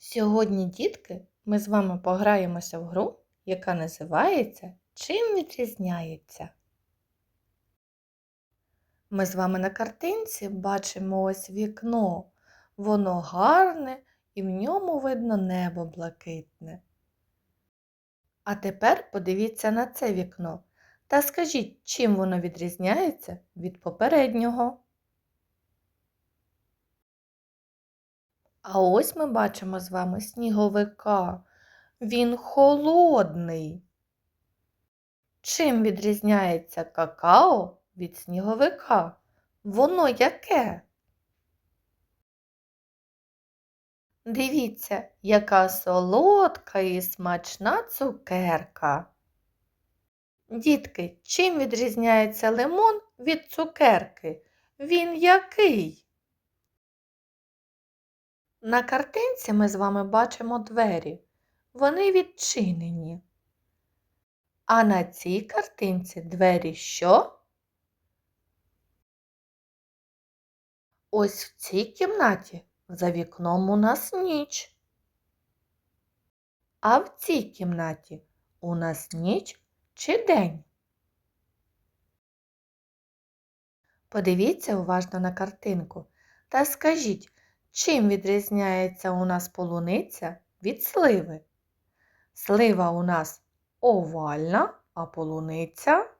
Сьогодні, дітки, ми з вами пограємося в гру, яка називається Чим відрізняється. Ми з вами на картинці бачимо ось вікно. Воно гарне і в ньому видно небо блакитне. А тепер подивіться на це вікно та скажіть, чим воно відрізняється від попереднього. А ось ми бачимо з вами сніговика. Він холодний. Чим відрізняється какао від сніговика? Воно яке? Дивіться, яка солодка і смачна цукерка. Дітки, чим відрізняється лимон від цукерки? Він який? На картинці ми з вами бачимо двері. Вони відчинені. А на цій картинці двері що? Ось в цій кімнаті за вікном у нас ніч. А в цій кімнаті у нас ніч чи день? Подивіться уважно на картинку та скажіть, чим відрізняється у нас полуниця від сливи? Слива у нас овальна, а полуниця